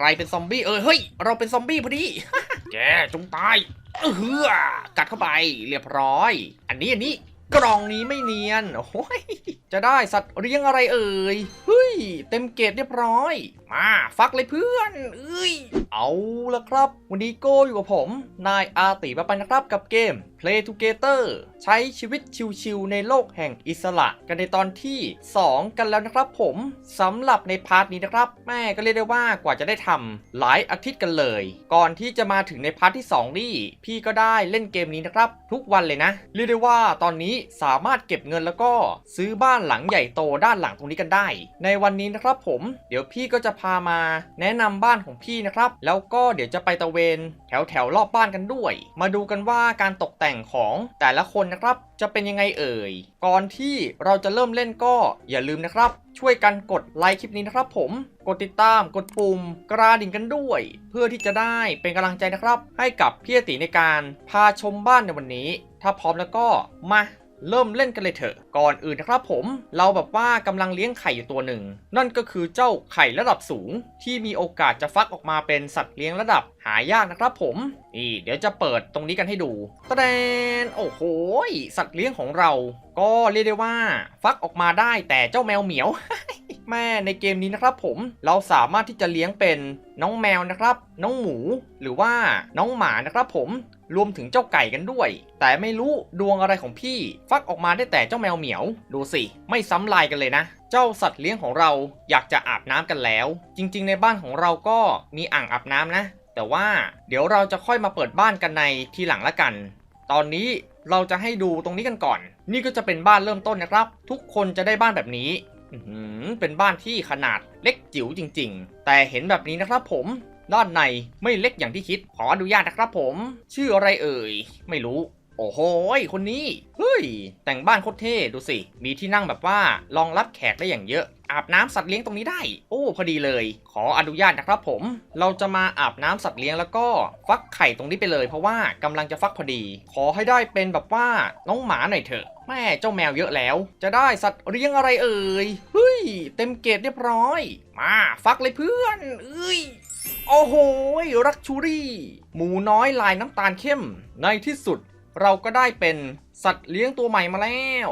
ใครเป็นซอมบี้เออเฮ้ย เราเป็นซอมบี้พอดี แกจงตายเออเฮือกัดเข้าไปเรียบร้อย อันนี้อันนี้กล่องนี้ไม่เนียนโอ้ยจะได้สัตว์เลี้ยงอะไรเอ่ยเฮ้ย เต็มเกรดเรียบร้อยมาฟักเลยเพื่อนเอ้ยเอาละครับ วันนี้โก้อยู่กับผม นายอาติปะปันนะครับกับเกม Play Together ใช้ชีวิตชิวๆในโลกแห่งอิสระ กันในตอนที่ 2 กันแล้วนะครับผมสำหรับในพาร์ทนี้นะครับ แม่ก็เรียกได้ว่ากว่าจะได้ทำหลายอาทิตย์กันเลย ก่อนที่จะมาถึงในพาร์ทที่ 2 นี่ พี่ก็ได้เล่นเกมนี้นะครับ ทุกวันเลยนะ เรียกได้ว่าตอนนี้สามารถเก็บเงินแล้วก็ซื้อบ้านหลังใหญ่โตด้านหลังตรงนี้กันได้ ในวันนี้นะครับผมเดี๋ยวพี่ก็จะพามาแนะนำบ้านของพี่นะครับ แล้วก็เดี๋ยวจะไปตะเวนแถวแถวรอบบ้านกันด้วย มาดูกันว่าการตกแต่งของแต่ละคนนะครับจะเป็นยังไงเอ่ย ก่อนที่เราจะเริ่มเล่นก็อย่าลืมนะครับ ช่วยกันกดไลค์คลิปนี้นะครับผม กดติดตาม กดปุ่มกระดิ่งกันด้วย เพื่อที่จะได้เป็นกำลังใจนะครับ ให้กับพี่อติในการพาชมบ้านในวันนี้ ถ้าพร้อมแล้วก็มา เริ่มเล่นกันเลยเถอะ ก่อนอื่นนะครับผม เราแบบว่ากำลังเลี้ยงไข่อยู่ตัวหนึ่ง นั่นก็คือเจ้าไข่ระดับสูง ที่มีโอกาสจะฟักออกมาเป็นสัตว์เลี้ยงระดับายากนะครับผม นี่เดี๋ยวจะเปิดตรงนี้กันให้ดูตะแดนโอ้โห สัตว์เลี้ยงของเรา ก็เรียกได้ว่า ฟักออกมาได้แต่เจ้าแมวเหมียว แม่ในเกมนี้นะครับผมเราสามารถที่จะเลี้ยงเป็นน้องแมวนะครับ น้องหมูหรือว่าน้องหมานะครับผมรวมถึงเจ้าไก่กันด้วย แต่ไม่รู้ดวงอะไรของพี่ ฟักออกมาได้แต่เจ้าแมวเหมียว ดูสิ ไม่ซ้ำลายกันเลยนะ เจ้าสัตว์เลี้ยงของเราอยากจะอาบน้ำกันแล้ว จริง ๆ ในบ้านของเราก็มีอ่างอาบน้ำนะ แต่ว่าเดี๋ยวเราจะค่อยมาเปิดบ้านกันในทีหลังละกัน ตอนนี้เราจะให้ดูตรงนี้กันก่อน นี่ก็จะเป็นบ้านเริ่มต้นนะครับ ทุกคนจะได้บ้านแบบนี้เป็นบ้านที่ขนาดเล็กจิ๋วจริง ๆ แต่เห็นแบบนี้นะครับผมด้านในไม่เล็กอย่างที่คิด ขออนุญาตนะครับผม ชื่ออะไรเอ่ย ไม่รู้ โอ้โหคนนี้ เฮ้ย แต่งบ้านโคตรเท่ดูสิ มีที่นั่งแบบว่ารองรับแขกได้อย่างเยอะ อาบน้ำสัตว์เลี้ยงตรงนี้ได้ โอ้พอดีเลย ขออนุญาตนะครับผม เราจะมาอาบน้ำสัตว์เลี้ยงแล้วก็ฟักไข่ตรงนี้ไปเลย เพราะว่ากำลังจะฟักพอดี ขอให้ได้เป็นแบบว่าน้องหมาหน่อยเถอะ แม่เจ้าแมวเยอะแล้ว จะได้สัตว์เลี้ยงอะไรเอ่ย เฮ้ย เต็มเกรดเรียบร้อย มาฟักเลยเพื่อนเอ้ยโอ้โห รักชูรี่ หมูน้อยลายน้ำตาลเข้ม ในที่สุด เราก็ได้เป็นสัตว์เลี้ยงตัวใหม่มาแล้ว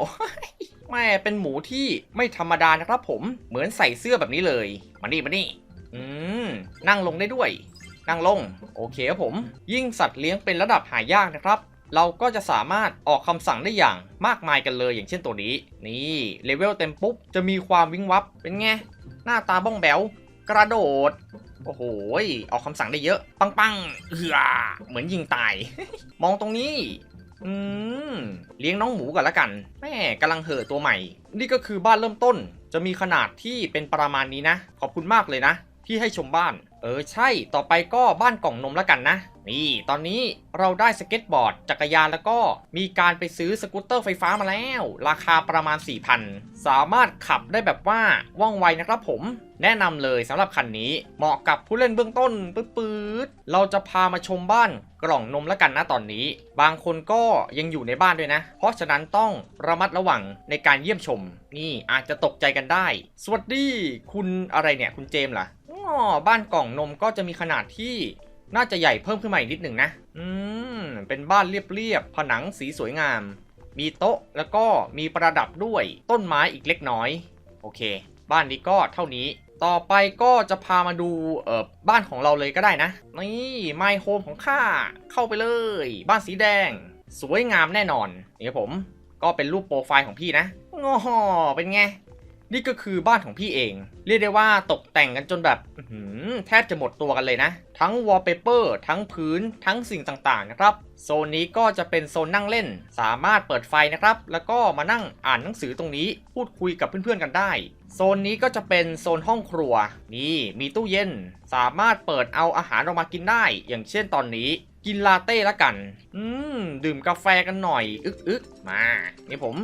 แม่เป็นหมูที่ไม่ธรรมดานะครับผมเหมือนใส่เสื้อแบบนี้เลยมานี่มานี่อืมนั่งลงได้ด้วย นั่งลง โอเคครับผม ยิ่งสัตว์เลี้ยงเป็นระดับหายากนะครับเราก็จะสามารถออกคำสั่งได้อย่างมากมายกันเลยอย่างเช่นตัวนี้ นี่เลเวลเต็มปุ๊บ จะมีความวิ่งวับเป็นไง หน้าตาบ้องแบวกระโดด โอ้โห ออกคำสั่งได้เยอะ ปังปังเอือเหมือนยิงตาย มองตรงนี้ อืม เลี้ยงน้องหมูก่อนละกัน แม่กำลังเห่อตัวใหม่ นี่ก็คือบ้านเริ่มต้น จะมีขนาดที่เป็นประมาณนี้นะ ขอบคุณมากเลยนะ ที่ให้ชมบ้าน เออใช่ ต่อไปก็บ้านกล่องนมละกันนะ นี่ตอนนี้เราได้สเก็ตบอร์ด จักรยานแล้วก็มีการไปซื้อสกูตเตอร์ไฟฟ้ามาแล้ว ราคาประมาณ 4,000 สามารถขับได้แบบว่าว่องไวนะครับผมแนะนำเลยสำหรับคันนี้เหมาะกับผู้เล่นเบื้องต้นปื๊ดๆเราจะพามาชมบ้านกล่องนมแล้วกันนะตอนนี้ บางคนก็ยังอยู่ในบ้านด้วยนะ เพราะฉะนั้นต้องระมัดระวังในการเยี่ยมชม นี่อาจจะตกใจกันได้ สวัสดี คุณอะไรเนี่ย คุณเจมส์ล่ะอ๋อบ้านกล่องนมก็จะมีขนาดที่ น่าจะใหญ่เพิ่มขึ้นมาอีกนิดหนึ่งนะ อืม เป็นบ้านเรียบๆ ผนังสีสวยงาม มีโต๊ะแล้วก็มีประดับด้วยต้นไม้อีกเล็กน้อย โอเค บ้านนี้ก็เท่านี้ ต่อไปก็จะพามาดูเออบ้านของเราเลยก็ได้นะ นี่ไมโฮมของข้า เข้าไปเลย บ้านสีแดง สวยงามแน่นอน นี่ครับผม ก็เป็นรูปโปรไฟล์ของพี่นะงอเป็นไง นี่ก็คือบ้านของพี่เอง เรียกได้ว่าตกแต่งกันจนแบบแทบจะหมดตัวกันเลยนะ ทั้งวอลเปเปอร์ทั้งพื้นทั้งสิ่งต่างๆนะครับ โซนนี้ก็จะเป็นโซนนั่งเล่น สามารถเปิดไฟนะครับ แล้วก็มานั่งอ่านหนังสือตรงนี้ พูดคุยกับเพื่อนๆกันได้ โซนนี้ก็จะเป็นโซนห้องครัว นี่มีตู้เย็น สามารถเปิดเอาอาหารออกมากินได้ อย่างเช่นตอนนี้กินลาเต้ละกัน อืม ดื่มกาแฟกันหน่อย อึกอึกมา นี่ผม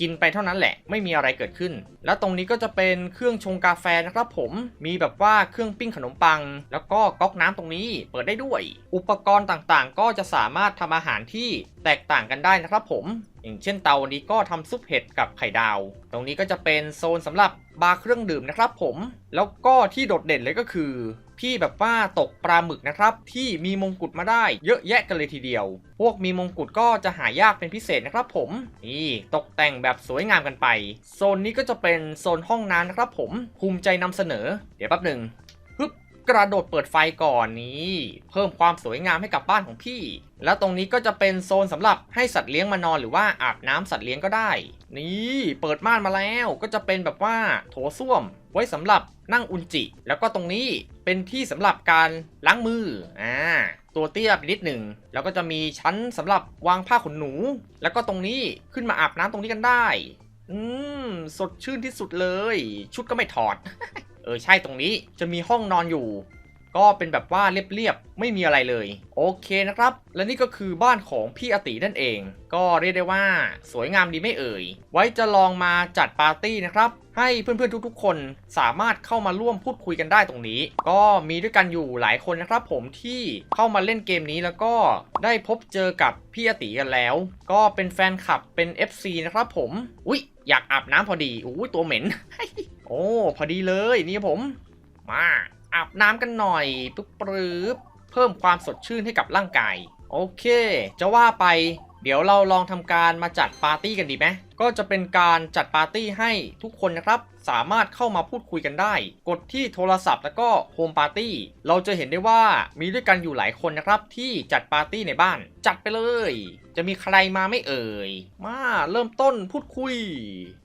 กินไปเท่านั้นแหละ ไม่มีอะไรเกิดขึ้น แล้วตรงนี้ก็จะเป็นเครื่องชงกาแฟนะครับผม มีแบบว่าเครื่องปิ้งขนมปัง แล้วก็ก๊อกน้ำตรงนี้เปิดได้ด้วย อุปกรณ์ต่างๆ ก็จะสามารถทำอาหารที่ แตกต่างกันได้นะครับผม อย่างเช่นเตานี้ก็ทำซุปเห็ดกับไข่ดาว ตรงนี้ก็จะเป็นโซนสำหรับบาร์เครื่องดื่มนะครับผม แล้วก็ที่โดดเด่นเลยก็คือ พี่แบบว่าตกปลาหมึกนะครับ ที่มีมงกุฎมาได้เยอะแยะกันเลยทีเดียว พวกมีมงกุฎก็จะหายากเป็นพิเศษนะครับผม นี่ตกแต่งแบบสวยงามกันไป โซนนี้ก็จะเป็นโซนห้องน้ำนะครับผม ภูมิใจนำเสนอ เดี๋ยวแป๊บหนึ่ง กระโดดเปิดไฟก่อนนี้ เพิ่มความสวยงามให้กับบ้านของพี่ แล้วตรงนี้ก็จะเป็นโซนสำหรับให้สัตว์เลี้ยงมานอนหรือว่าอาบน้ำสัตว์เลี้ยงก็ได้ นี่เปิดม่านมาแล้วก็จะเป็นแบบว่าโถส้วม ไว้สำหรับนั่งอุนจิ แล้วก็ตรงนี้เป็นที่สำหรับการล้างมืออ่าตัวเตี้ยไปนิดหนึ่งแล้วก็จะมีชั้นสำหรับวางผ้าขนหนู แล้วก็ตรงนี้ขึ้นมาอาบน้ำตรงนี้กันได้ อืมสดชื่นที่สุดเลย ชุดก็ไม่ถอด ออใช่ตรงนี้จะมีห้องนอนอยู่ ก็เป็นแบบว่าเรียบๆไม่มีอะไรเลย โอเคนะครับ และนี่ก็คือบ้านของพี่อตินั่นเอง ก็เรียกได้ว่าสวยงามดีไม่เอ่ย ไว้จะลองมาจัดปาร์ตี้นะครับ ให้เพื่อนๆทุกๆ คนสามารถเข้ามาร่วมพูดคุยกันได้ตรงนี้ ก็มีด้วยกันอยู่หลายคนนะครับ ผมที่เข้ามาเล่นเกมนี้แล้วก็ได้พบเจอกับพี่อติกันแล้ว ก็เป็นแฟนคลับเป็น FC นะครับผมอุ๊ยอยากอาบน้ำพอดีอุ้ยตัวเหม็น โอ้พอดีเลยนี่ผม มาอาบน้ำกันหน่อยปุ๊บปรื๊บเพิ่มความสดชื่นให้กับร่างกาย โอเค จะว่าไป เดี๋ยวเราลองทำการมาจัดปาร์ตี้กันดีไหมก็จะเป็นการจัดปาร์ตี้ให้ทุกคนนะครับสามารถเข้ามาพูดคุยกันได้ กดที่โทรศัพท์แล้วก็โฮมปาร์ตี้เราจะเห็นได้ว่ามีด้วยกันอยู่หลายคนนะครับ ที่จัดปาร์ตี้ในบ้าน จัดไปเลย จะมีใครมาไม่เอ่ย มาเริ่มต้นพูดคุย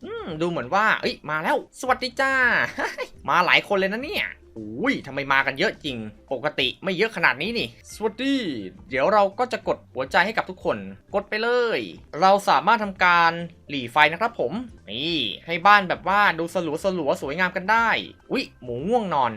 อืมดูเหมือนว่า เอ้ยมาแล้ว สวัสดีจ้า มาหลายคนเลยนะเนี่ย อุ้ยทำไมมากันเยอะจริง ปกติไม่เยอะขนาดนี้นี่ สวัสดี เดี๋ยวเราก็จะกดหัวใจให้กับทุกคน กดไปเลย เราสามารถทำการหลีไฟนะครับผม นี่ ให้บ้านแบบว่าดูสลัวสลัวสวยงามกันได้ อุ๊ยหมูง่วงนอน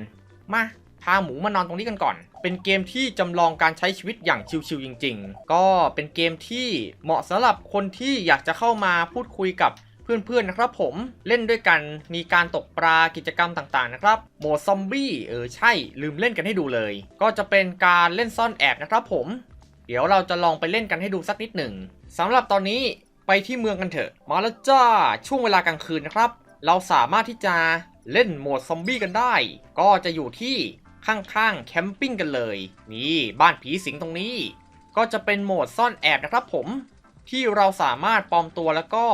มาพาหมูมานอนตรงนี้กันก่อน เป็นเกมที่จำลองการใช้ชีวิตอย่างชิวๆจริง ๆ ก็เป็นเกมที่เหมาะสำหรับคนที่อยากจะเข้ามาพูดคุยกับ เพื่อนๆนะครับผมเล่นด้วยกันมีการตกปลากิจกรรมต่างๆนะครับโหมดซอมบี้เออใช่ลืมเล่นกันให้ดูเลย ก็จะเป็นการเล่นซ่อนแอบนะครับผมเดี๋ยวเราจะลองไปเล่นกันให้ดูสักนิดหนึ่งสำหรับตอนนี้ไปที่เมืองกันเถอะ มาแล้วจ้าช่วงเวลากลางคืนนะครับ เราสามารถที่จะเล่นโหมดซอมบี้กันได้ ก็จะอยู่ที่ข้างๆแคมปิ้งกันเลย นี่บ้านผีสิงตรงนี้ ก็จะเป็นโหมดซ่อนแอบนะครับผม ที่เราสามารถปลอมตัวแล้วก็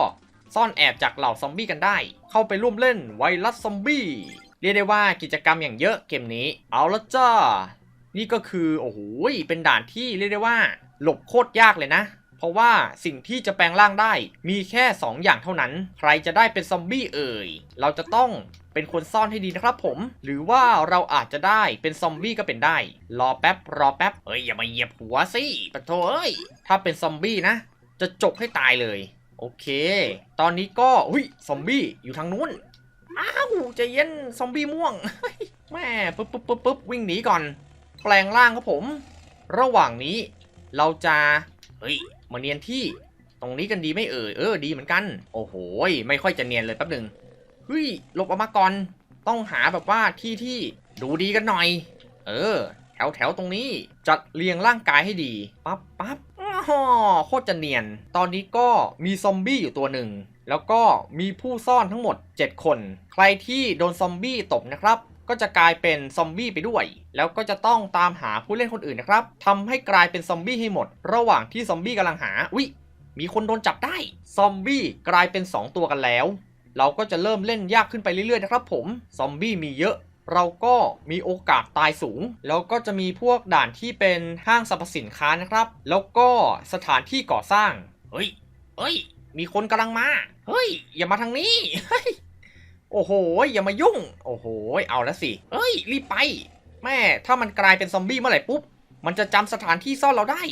ซ่อนแอบจากเหล่าซอมบี้กันได้ เข้าไปร่วมเล่นไวรัสซอมบี้เรียกได้ว่ากิจกรรมอย่างเยอะเกมนี้ เอาละจ้า นี่ก็คือโอ้โหเป็นด่านที่เรียกได้ว่า หลบโคตรยากเลยนะ เพราะว่าสิ่งที่จะแปลงร่างได้ มีแค่ 2 อย่างเท่านั้น ใครจะได้เป็นซอมบี้เอ่ย เราจะต้องเป็นคนซ่อนให้ดีนะครับผม หรือว่าเราอาจจะได้เป็นซอมบี้ก็เป็นได้ รอแป๊บรอแป๊บเอ้ยอย่ามาเหยียบหัวสิปะโถเอ้ยถ้าเป็นซอมบี้นะ จะจกให้ตายเลย โอเค ตอนนี้ก็หุยซอมบี้อยู่ทางนู้น อ้าวใจเย็นซอมบี้ม่วงแม่ปุ๊บปุ๊บปุ๊บปุ๊บวิ่งหนีก่อน แปลงร่างครับผม ระหว่างนี้เราจะเฮ้ยมาเนียนที่ตรงนี้กันดีไม่เอ่ยเออดีเหมือนกัน โอ้โหไม่ค่อยจะเนียนเลยแป๊บหนึ่งเฮ้ยหลบออกมาก่อนต้องหาแบบว่าที่ที่ดูดีกันหน่อย เออ แถวแถวๆตรงนี้จัดเรียงร่างกายให้ดีปั๊บปั๊บ อ้อโคตรจะเนียน ตอนนี้ก็มีซอมบี้อยู่ตัวหนึ่ง แล้วก็มีผู้ซ่อนทั้งหมด 7 คน ใครที่โดนซอมบี้ตบนะครับ ก็จะกลายเป็นซอมบี้ไปด้วย แล้วก็จะต้องตามหาผู้เล่นคนอื่นนะครับทำให้กลายเป็นซอมบี้ให้หมด ระหว่างที่ซอมบี้กำลังหา อุ๊ย มีคนโดนจับได้ ซอมบี้กลายเป็น 2 ตัวกันแล้ว เราก็จะเริ่มเล่นยากขึ้นไปเรื่อยๆนะครับ ผม ซอมบี้มีเยอะ เราก็มีโอกาสตายสูง แล้วก็จะมีพวกด่านที่เป็นห้างสรรพสินค้านะครับ แล้วก็สถานที่ก่อสร้าง เฮ้ย เฮ้ย มีคนกำลังมา เฮ้ย อย่ามาทางนี้เฮ้ยโอ้โห อย่ามายุ่ง โอ้โห เอาล้วสิ เฮ้ย รีบไป แม่ ถ้ามันกลายเป็นซอมบี้เมื่อไหร่ปุ๊บ มันจะจำสถานที่ซ่อนเราได้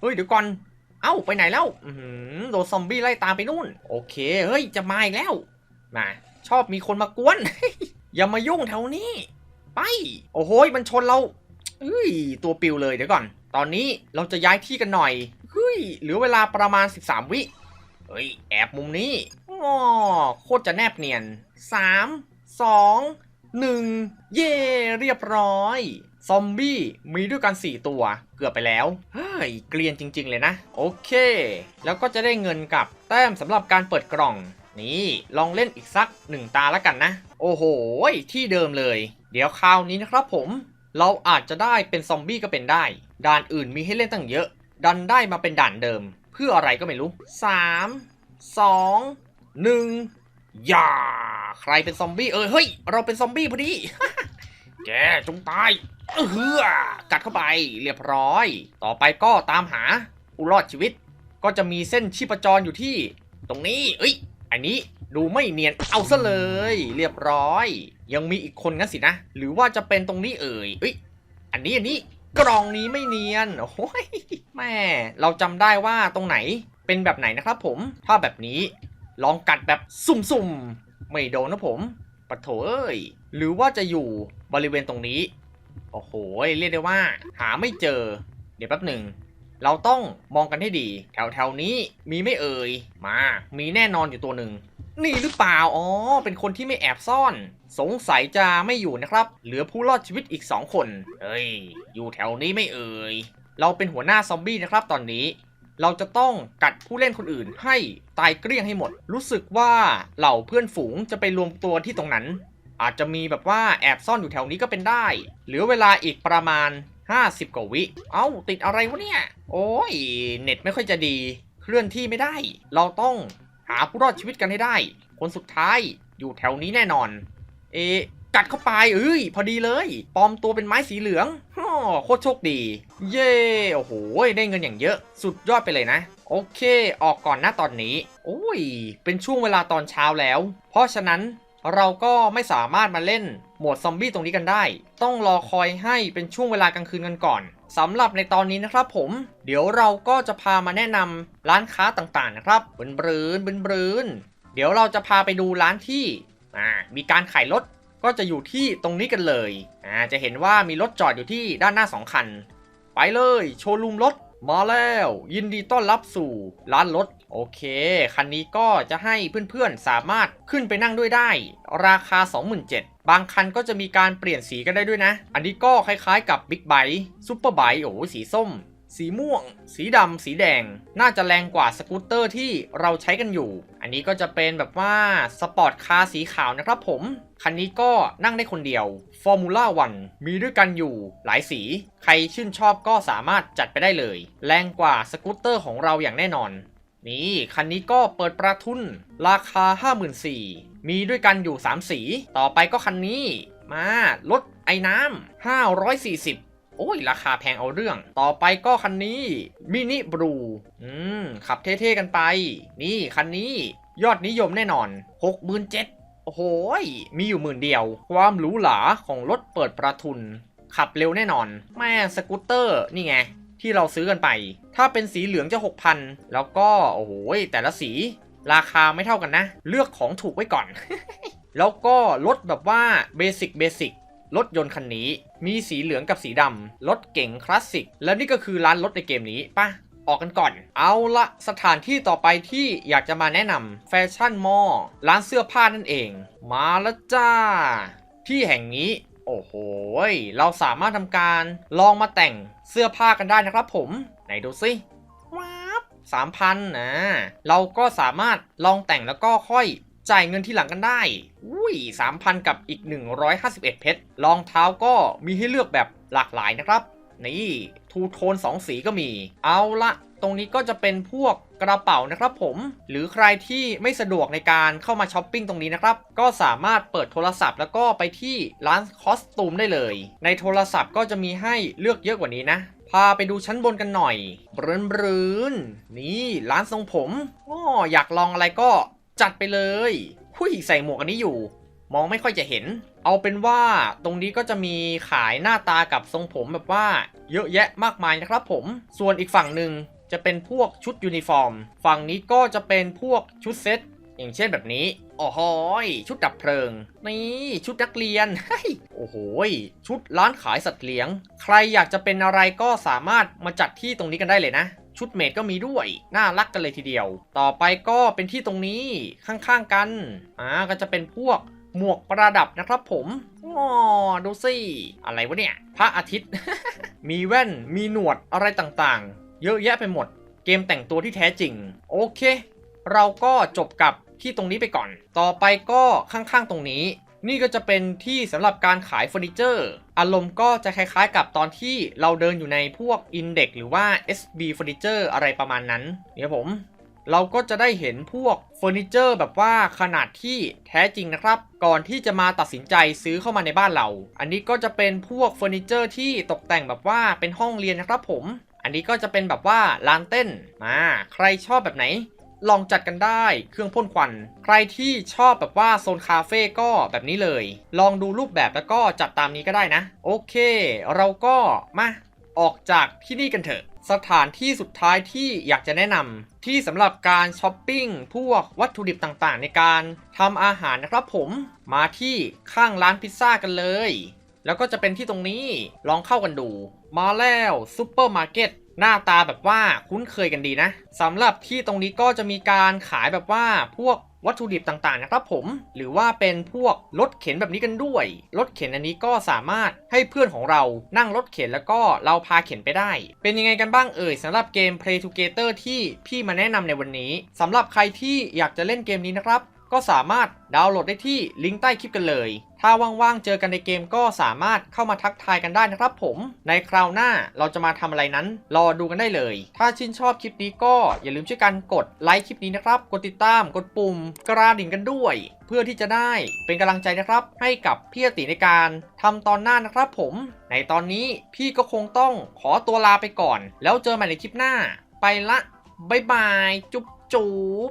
เฮ้ย เดี๋ยวก่อน เอ้า ไปไหนแล้วโดนซอมบี้ไล่ตามไปนู่น โอเค เฮ้ย จะมาอีกแล้วมาชอบมีคนมากวน อย่ามายุ่งแถวนี้ ไป โอ้โหมันชนเราเอ้ยตัวปิวเลยเดี๋ยวก่อน ตอนนี้เราจะย้ายที่กันหน่อยเฮ้ยเหลือเวลาประมาณ 13 วิเฮ้ยแอบมุมนี้ง้อโคตรจะแนบเนียน 3 2 1 เย่เรียบร้อย ซอมบี้มีด้วยกัน 4 ตัว เกือบไปแล้ว เฮ้ย เกลียนจริง ๆ เลยนะ โอเค แล้วก็จะได้เงินกับแต้มสำหรับการเปิดกล่อง นี่ ลองเล่นอีกสักหนึ่งตาแล้วกันนะ โอ้โห ที่เดิมเลย เดี๋ยวคราวนี้นะครับผม เราอาจจะได้เป็นซอมบี้ก็เป็นได้ ด่านอื่นมีให้เล่นตั้งเยอะ ดันได้มาเป็นด่านเดิม เพื่ออะไรก็ไม่รู้ 3 2 1 อย่า ใครเป็นซอมบี้เออเฮ้ย เราเป็นซอมบี้พอดี แกจงตายเออเฮือกัดเข้าไปเรียบร้อย ต่อไปก็ตามหาผู้รอดชีวิต ก็จะมีเส้นชีพจรอยู่ที่ ตรงนี้ เอ้ย อันนี้ ดูไม่เนียนเอาซะเลย เรียบร้อย ยังมีอีกคนงั้นสินะ หรือว่าจะเป็นตรงนี้เอ่ยเอ้ยอันนี้อันนี้กล่องนี้ไม่เนียนโอ้ยแม่เราจำได้ว่าตรงไหนเป็นแบบไหนนะครับผมถ้าแบบนี้ลองกัดแบบสุ่มๆ ไม่โดนนะผมปะโถเอ้ยหรือว่าจะอยู่บริเวณตรงนี้ โอ้โห เรียกได้ว่า หาไม่เจอ เดี๋ยวแป๊บหนึ่ง เราต้องมองกันให้ดี แถวแถวๆนี้มีไม่เอ่ย มา มีแน่นอนอยู่ตัวหนึ่ง นี่หรือเปล่า อ๋อ เป็นคนที่ไม่แอบซ่อน สงสัยจะไม่อยู่นะครับ เหลือผู้รอดชีวิตอีก 2 คน เฮ้ย อยู่แถวนี้ไม่เอ่ย เราเป็นหัวหน้าซอมบี้นะครับตอนนี้ เราจะต้องกัดผู้เล่นคนอื่นให้ตายเกลี้ยงให้หมด รู้สึกว่าเหล่าเพื่อนฝูงจะไปรวมตัวที่ตรงนั้น อาจจะมีแบบว่าแอบซ่อนอยู่แถวนี้ก็เป็นได้ เหลือเวลาอีกประมาณ 50กว่าวิ เอ้า ติดอะไรวะเนี่ย โอ้ย เน็ตไม่ค่อยจะดี เคลื่อนที่ไม่ได้ เราต้องาผู้รอดชีวิตกันให้ได้ คนสุดท้ายอยู่แถวนี้แน่นอน เอะกัดเข้าไปเอ้ย พอดีเลยปลอมตัวเป็นไม้สีเหลืองฮ่อโคตรโชคดี เย่โอ้โหได้เงินอย่างเยอะ สุดยอดไปเลยนะ โอเค ออกก่อนหน้าตอนนี้ โอ้ย เป็นช่วงเวลาตอนเช้าแล้ว เพราะฉะนั้น เราก็ไม่สามารถมาเล่นโหมดซอมบี้ตรงนี้กันได้ ต้องรอคอยให้เป็นช่วงเวลากลางคืนกันก่อนสำหรับในตอนนี้นะครับผม เดี๋ยวเราก็จะพามาแนะนำร้านค้าต่างๆนะครับบนบืนบนบืนเดี๋ยวเราจะพาไปดูร้านที่มีการขายรถก็จะอยู่ที่ตรงนี้กันเลยอ่าจะเห็นว่ามีรถจอดอยู่ที่ด้านหน้า 2 คัน ไปเลย โชว์รูมรถมาแล้ว ยินดีต้อนรับสู่ร้านรถ โอเค คันนี้ก็จะให้เพื่อนๆสามารถขึ้นไปนั่งด้วยได้ ราคา 27,000 บางคันก็จะมีการเปลี่ยนสีกันได้ด้วยนะ อันนี้ก็คล้ายๆกับบิ๊กไบค์ซูเปอร์ไบค์โอ้สีส้ม สีม่วง สีดำ สีแดง น่าจะแรงกว่าสกูตเตอร์ที่เราใช้กันอยู่ อันนี้ก็จะเป็นแบบว่าสปอร์ตคาร์สีขาวนะครับผม คันนี้ก็นั่งได้คนเดียว Formula 1มีด้วยกันอยู่หลายสี ใครชื่นชอบก็สามารถจัดไปได้เลย แรงกว่าสกูตเตอร์ของเราอย่างแน่นอน นี่คันนี้ก็เปิดประทุนราคา 54,000มีด้วยกันอยู่ 3 สี ต่อไปก็คันนี้ มา รถไอ้น้ำ540โอ้ย ราคาแพงเอาเรื่อง ต่อไปก็คันนี้มินิบลูอืม ขับเท่ๆกันไป นี่ คันนี้ยอดนิยมแน่นอน 67,000โอ้โหยมีอยู่หมื่นเดียว ความหรูหราของรถเปิดประทุน ขับเร็วแน่นอน แม่สกูตเตอร์ นี่ไง ที่เราซื้อกันไป ถ้าเป็นสีเหลืองจะ 6,000 แล้วก็โอ้โหแต่ละสีราคาไม่เท่ากันนะ เลือกของถูกไว้ก่อน แล้วก็รถแบบว่าเบสิกเบสิกรถยนต์คันนี้ มีสีเหลืองกับสีดำรถเก๋งคลาสสิก แล้วนี่ก็คือร้านรถในเกมนี้ป่ะออกกันก่อน เอาละสถานที่ต่อไปที่อยากจะมาแนะนำแฟชั่นมอลล์ร้านเสื้อผ้านั่นเอง มาแล้วจ้า ที่แห่งนี้ อ้โหยเราสามารถทำการลองมาแต่งเสื้อผ้ากันได้นะครับผม ไหนดูสิว้าบสามพันนะ เราก็สามารถลองแต่งแล้วก็ค่อยจ่ายเงินที่หลังกันได้ อุ้ยสามพันกับอีก 151 เพชร รองเท้าก็มีให้เลือกแบบหลากหลายนะครับ นี่ ทูโทน 2 สีก็มี เอาละ ตรงนี้ก็จะเป็นพวกกระเป๋านะครับผม หรือใครที่ไม่สะดวกในการเข้ามาช้อปปิ้งตรงนี้นะครับ ก็สามารถเปิดโทรศัพท์ แล้วก็ไปที่ร้านคอสตูมได้เลย ในโทรศัพท์ก็จะมีให้เลือกเยอะกว่านี้นะ พาไปดูชั้นบนกันหน่อยบรืนบรืนนี่ร้านทรงผมอ้ออยากลองอะไรก็จัดไปเลยหุยใส่หมวกอันนี้อยู่ มองไม่ค่อยจะเห็น เอาเป็นว่าตรงนี้ก็จะมีขายหน้าตากับทรงผมแบบว่าเยอะแยะมากมายนะครับผม ส่วนอีกฝั่งหนึ่ง จะเป็นพวกชุดยูนิฟอร์ม ฝั่งนี้ก็จะเป็นพวกชุดเซตอย่างเช่นแบบนี้โอ้โหยชุดดับเพลิง นี่ชุดนักเรียนโอ้โหชุดร้านขายสัตว์เลี้ยง ใครอยากจะเป็นอะไรก็สามารถมาจัดที่ตรงนี้กันได้เลยนะชุดเมดก็มีด้วย น่ารักกันเลยทีเดียว ต่อไปก็เป็นที่ตรงนี้ข้างๆกัน อ่า ก็จะเป็นพวกหมวกประดับนะครับผมอ๋อดูสิ อะไรวะเนี่ย พระอาทิตย์ มีแว่น มีหนวดอะไรต่างๆ เยอะแยะไปหมด เกมแต่งตัวที่แท้จริง โอเค เราก็จบกับที่ตรงนี้ไปก่อน ต่อไปก็ข้างๆตรงนี้ นี่ก็จะเป็นที่สำหรับการขายเฟอร์นิเจอร์ อารมณ์ก็จะคล้ายๆกับตอนที่เราเดินอยู่ในพวก Index หรือว่า SB Furniture อะไรประมาณนั้น เนี่ยผม เราก็จะได้เห็นพวกเฟอร์นิเจอร์แบบว่าขนาดที่แท้จริงนะครับ ก่อนที่จะมาตัดสินใจซื้อเข้ามาในบ้านเรา อันนี้ก็จะเป็นพวกเฟอร์นิเจอร์ที่ตกแต่งแบบว่าเป็นห้องเรียนนะครับผม อันนี้ก็จะเป็นแบบว่าลานเต้นมาใครชอบแบบไหน ลองจัดกันได้เครื่องพ่นควัน ใครที่ชอบแบบว่าโซนคาเฟ่ก็แบบนี้เลย ลองดูรูปแบบแล้วก็จัดตามนี้ก็ได้นะ โอเค เราก็มาออกจากที่นี่กันเถอะสถานที่สุดท้ายที่อยากจะแนะนำที่สำหรับการช้อปปิ้งพวกวัตถุดิบต่างๆ ในการทำอาหารนะครับผมมาที่ข้างร้านพิซซ่ากันเลย แล้วก็จะเป็นที่ตรงนี้ลองเข้ากันดู มาแล้วซูเปอร์มาร์เก็ตหน้าตาแบบว่าคุ้นเคยกันดีนะสำหรับที่ตรงนี้ก็จะมีการขายแบบว่าพวกวัตถุดิบต่างๆนะครับผม หรือว่าเป็นพวกรถเข็นแบบนี้กันด้วย รถเข็นอันนี้ก็สามารถให้เพื่อนของเรานั่งรถเข็นแล้วก็เราพาเข็นไปได้ เป็นยังไงกันบ้างเอ่ยสำหรับเกม Play Together ที่พี่มาแนะนำในวันนี้สำหรับใครที่อยากจะเล่นเกมนี้นะครับ ก็สามารถดาวน์โหลดได้ที่ลิงก์ใต้คลิปกันเลย ถ้าว่างๆเจอกันในเกมก็สามารถเข้ามาทักทายกันได้นะครับผม ในคราวหน้าเราจะมาทำอะไรนั้น รอดูกันได้เลย ถ้าชื่นชอบคลิปนี้ก็อย่าลืมช่วยกันกดไลค์คลิปนี้นะครับ กดติดตาม กดปุ่ม กระดิ่งกันด้วย เพื่อที่จะได้เป็นกำลังใจนะครับ ให้กับพี่อติในการทำตอนหน้านะครับผม ในตอนนี้พี่ก็คงต้องขอตัวลาไปก่อน แล้วเจอกันใหม่ในคลิปหน้า ไปละบ๊ายบาย จุ๊บจุ๊บ